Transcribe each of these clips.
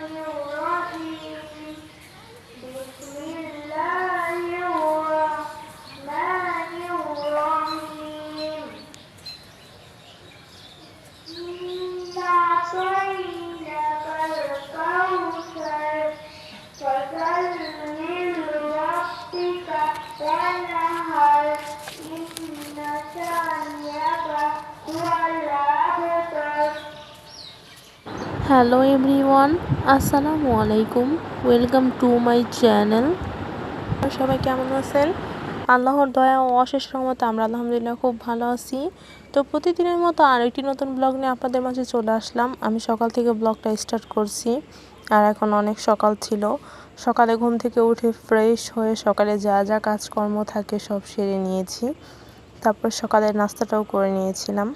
الرحمن الرحيم. بسم الله hello everyone আসসালামু আলাইকুম welcome to my channel সবাই কেমন আছেন? আল্লাহর দয়া ও অশেষ রহমতে আমরা আলহামদুলিল্লাহ খুব ভালো আছি। তো প্রতিদিনের মতো আরেকটি নতুন ব্লগ নিয়ে আপনাদের মাঝে চলে আসলাম। আমি সকাল থেকে ব্লগটা স্টার্ট করছি, আর এখন অনেক সকাল ছিল। সকালে ঘুম থেকে উঠে ফ্রেশ হয়ে সকালে যা যা কাজকর্ম থাকে সব সেরে নিয়েছি। তারপর সকালের নাস্তাটাও করে নিয়েছিলাম।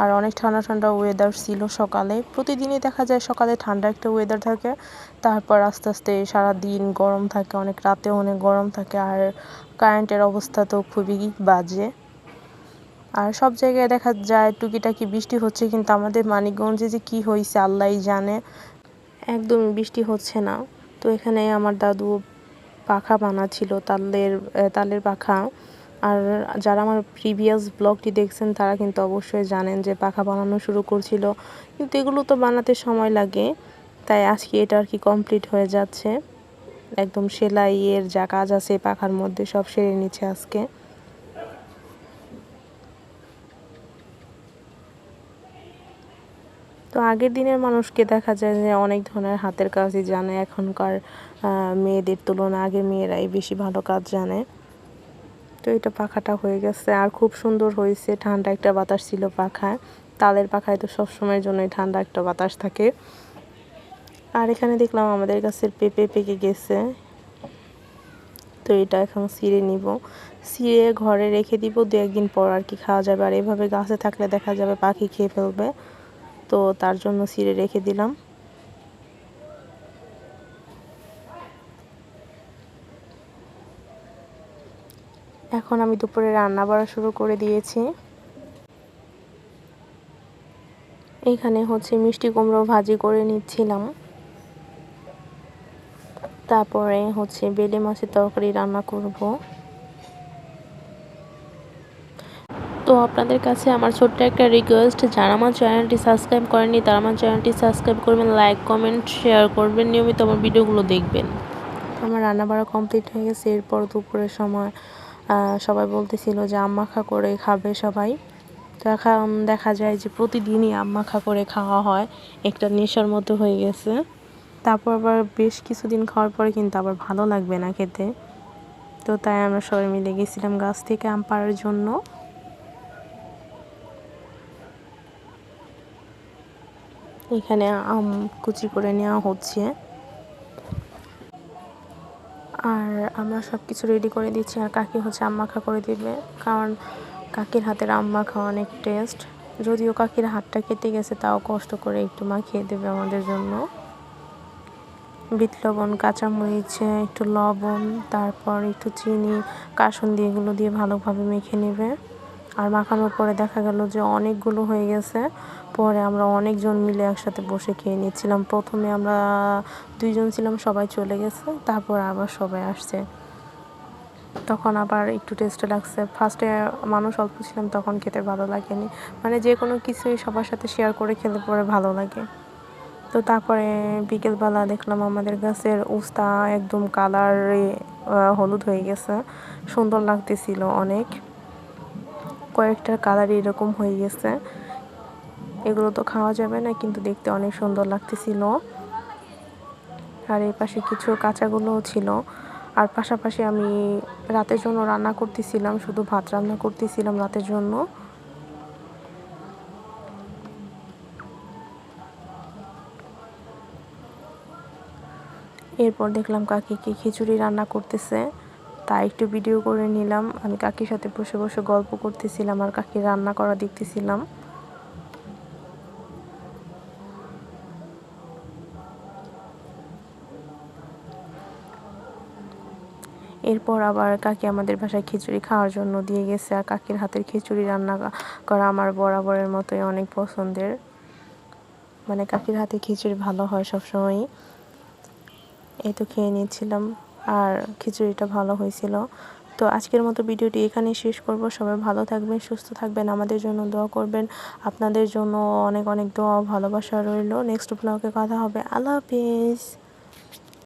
আর অনেক ঠান্ডা ঠান্ডা ওয়েদার ছিল সকালে। প্রতিদিনই দেখা যায় সকালে ঠান্ডা একটা ওয়েদার থাকে, তারপর আস্তে আস্তে সারা দিন গরম থাকে, অনেক রাতেও অনেক গরম থাকে, আর কারেন্টের অবস্থা তো খুবই বাজে। আর সব জায়গায় দেখা যায় টুকিটাকি বৃষ্টি হচ্ছে, কিন্তু আমাদের মানিকগঞ্জে যে কী হয়েছে আল্লাহই জানে। একদমই বৃষ্টি হচ্ছে না। তো এখানে আমার দাদু পাখা বানাচ্ছিল, তালের তালের পাখা। আর যারা আমার প্রিভিয়াস ব্লগটি দেখছেন, তারা কিন্তু অবশ্যই জানেন যে পাখা বানানো শুরু করছিল। কিন্তু এগুলো তো বানাতে সময় লাগে, তাই আজকে এটা আর কি কমপ্লিট হয়ে যাচ্ছে। একদম সেলাইয়ের যা কাজ আছে পাখার মধ্যে সব সেরে নিচ্ছে আজকে। তো আগের দিনের মানুষকে দেখা যায় যে অনেক ধরনের হাতের কাজই জানে, এখনকার মেয়েদের তুলনায় আগের মেয়েরাই বেশি ভালো কাজ জানে। তো এটা পাখাটা হয়ে গেছে। আর খুব সুন্দর হয়েছে, ঠান্ডা একটা বাতাস ছিল পাখায় তালের পাখায় তো সবসময়ের জন্যই ঠান্ডা একটা বাতাস থাকে। আর এখানে দেখলাম আমাদের গাছের পেঁপে পেকে গেছে। তো এটা এখন সিঁড়ে নিব। সিঁড়ে ঘরে রেখে দিব, দু একদিন পর আর কি খাওয়া যাবে। আর এভাবে গাছে থাকলে দেখা যাবে পাখি খেয়ে ফেলবে। তো তার জন্য সিঁড়ে রেখে দিলাম। এখন আমি দুপুরে রান্না বাড়া শুরু করে দিয়েছি। এখানে হচ্ছে মিষ্টি কুমড়ো ভাজি করে নিচ্ছিলাম। তারপরে হচ্ছে বেলে মাছের তরকারি রান্না করব। তো আপনাদের কাছে আমার ছোট্ট একটা রিকোয়েস্ট যারা আমার চ্যানেলটি সাবস্ক্রাইব করেনি তারা আমার চ্যানেলটি সাবস্ক্রাইব করবেন লাইক কমেন্ট শেয়ার করবেন, নিয়মিত আমার ভিডিওগুলো দেখবেন। আমার রান্না বাড়া কমপ্লিট হয়ে গেছে, এরপর দুপুরের সময় সবাই বলতেছিল যে আম মাখা করে খাবে সবাই। এখন দেখা যায় যে প্রতিদিনই আম মাখা করে খাওয়া হয়। একটা নেশার মতো হয়ে গেছে। তারপর আবার বেশ কিছুদিন খাওয়ার পরে কিন্তু আবার ভালো লাগবে না খেতে। তো তাই আমরা সবাই মিলে গেছিলাম গাছ থেকে আম পাড়ার জন্য। এখানে আম কুচি করে নেওয়া হচ্ছে। আমরা সব কিছু রেডি করে দিচ্ছি আর কাকি হচ্ছে আম মাখা করে দিবে। কারণ কাকির হাতের আম্মাখা অনেক টেস্ট যদিও কাকির হাতটা কেটে গেছে, তাও কষ্ট করে একটু মাখিয়ে দেবে আমাদের জন্য। বিট লবণ, কাঁচামরিচ, একটু লবণ, তারপর একটু চিনি, কাসন দিয়ে এগুলো দিয়ে ভালোভাবে মেখে নেবে। আর মাখানোর পরে দেখা গেল যে অনেকগুলো হয়ে গেছে। পরে আমরা অনেকজন মিলে একসাথে বসে খেয়ে নিচ্ছিলাম। প্রথমে আমরা দুইজন ছিলাম, সবাই চলে গেছে, তারপর আবার সবাই আসছে। তখন আবার একটু টেস্টে লাগছে। ফার্স্টে মানুষ অল্প ছিলাম, তখন খেতে ভালো লাগেনি। মানে যে কোনো কিছুই সবার সাথে শেয়ার করে খেলে পরে ভালো লাগে। তো তারপরে বিকেলবেলা দেখলাম আমাদের গাছের উস্তা একদম কালারে হলুদ হয়ে গেছে। সুন্দর লাগতেছিল অনেক। কয়েকটা কালার এরকম হয়ে গেছে। এগুলো তো খাওয়া যাবে না, কিন্তু দেখতে অনেক সুন্দর লাগতেছিল। আর এই পাশে কিছু কাঁচাগুলোও ছিল। আর পাশাপাশি আমি রাতের জন্য রান্না করতেছিলাম, শুধু ভাত রান্না করতেছিলাম রাতের জন্য। এরপর দেখলাম কাকি কি খিচুড়ি রান্না করতেছে। তা একটু ভিডিও করে নিলাম। আমি কাকির সাথে বসে বসে গল্প করতেছিলাম আর কাকি রান্না করা দেখতেছিলাম। এরপর আবার কাকি আমাদের বাসায় খিচুড়ি খাওয়ার জন্য দিয়ে গেছে আর কাকির হাতের খিচুড়ি রান্না করা আমার বরাবরের মতোই অনেক পছন্দের। মানে কাকির হাতে খিচুড়ি ভালো হয় সবসময়ই। এই তো খেয়ে নিয়েছিলাম আর খিচুড়িটা ভালো হয়েছিল। তো আজকের মতো ভিডিওটি এখানে শেষ করব। সবাই ভালো থাকবেন, সুস্থ থাকবেন, আমাদের জন্য দোয়া করবেন। আপনাদের জন্য অনেক অনেক দোয়া ভালোবাসা রইল। নেক্সট ব্লগে কথা হবে। আল্লাহ হাফিজ।